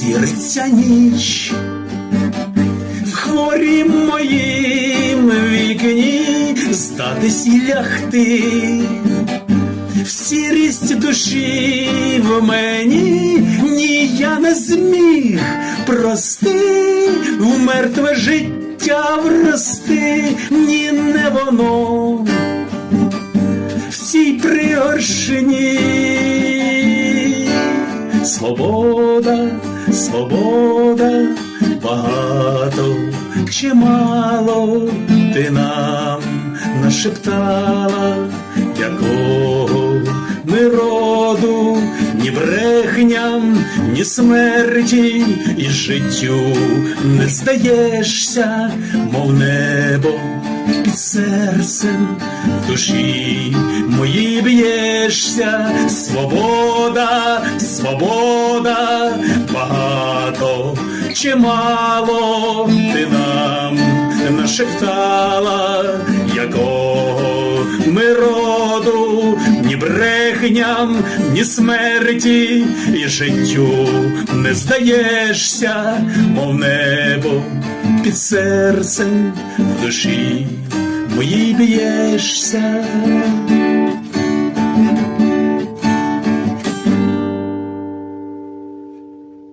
сіриться ніч, в хворім моїм вікні здатись і лягти, в сірість душі в мені ні я не зміг прости, в мертве життя врости, ні не воно. В цій пригоршині. Свобода, свобода, багато чи мало ти нам нашептала, якого ми роду, ні брехням, ні смерті, і життю не здаєшся, мов небо під серцем в душі моїй б'єшся, свобода, свобода, багато чи ти нам нашептала, якого ми роду, ні брехням, ні смерті, і життю не здаєшся, мов небо під серцем в душі моїй б'єшся.